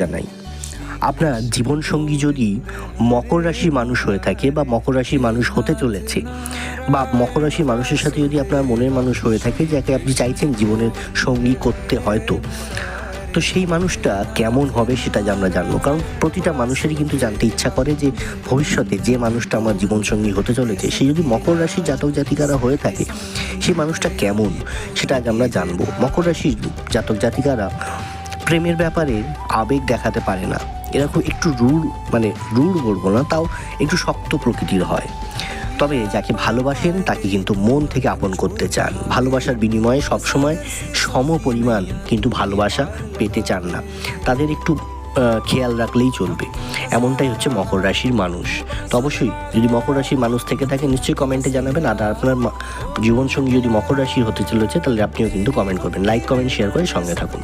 জানাই। আপনার জীবনসঙ্গী যদি মকর রাশির মানুষ হয়ে থাকে বা মকর রাশির মানুষ হতে চলেছে বা মকর রাশির মানুষের সাথে যদি আপনার মনের মানুষ হয়ে থাকে যাকে আপনি চাইছেন জীবনের সঙ্গী করতে হয়তো, তো সেই মানুষটা কেমন হবে সেটা আমরা জানব। কারণ প্রতিটা মানুষেরই কিন্তু জানতে ইচ্ছা করে যে ভবিষ্যতে যে মানুষটা আমার জীবনসঙ্গী হতে চলেছে, সে যদি মকর রাশির জাতক জাতিকারা হয়ে থাকে সেই মানুষটা কেমন সেটা আজ আমরা জানব। মকর রাশির জাতক জাতিকারা প্রেমের ব্যাপারে আবেগ দেখাতে পারে না। এরা খুব একটু রুড় মানে রুড় বলব না, তাও একটু শক্ত প্রকৃতির হয়। তবে যাকে ভালোবাসেন, তাকে কিন্তু মন থেকে আপন করতে চান। ভালোবাসার বিনিময়ে সবসময় সম পরিমাণ কিন্তু ভালোবাসা পেতে চান না। তাদের একটু খেয়াল রাখলেই চলবে। এমনটাই হচ্ছে মকর রাশির মানুষ। তো অবশ্যই যদি মকর রাশির মানুষ থেকে থাকে, নিশ্চয়ই কমেন্টে জানাবেন। আর আপনার জীবনসঙ্গী যদি মকর রাশি হতে চলেছে, তাহলে আপনিও কিন্তু কমেন্ট করবেন। লাইক কমেন্ট শেয়ার করে সঙ্গে থাকুন।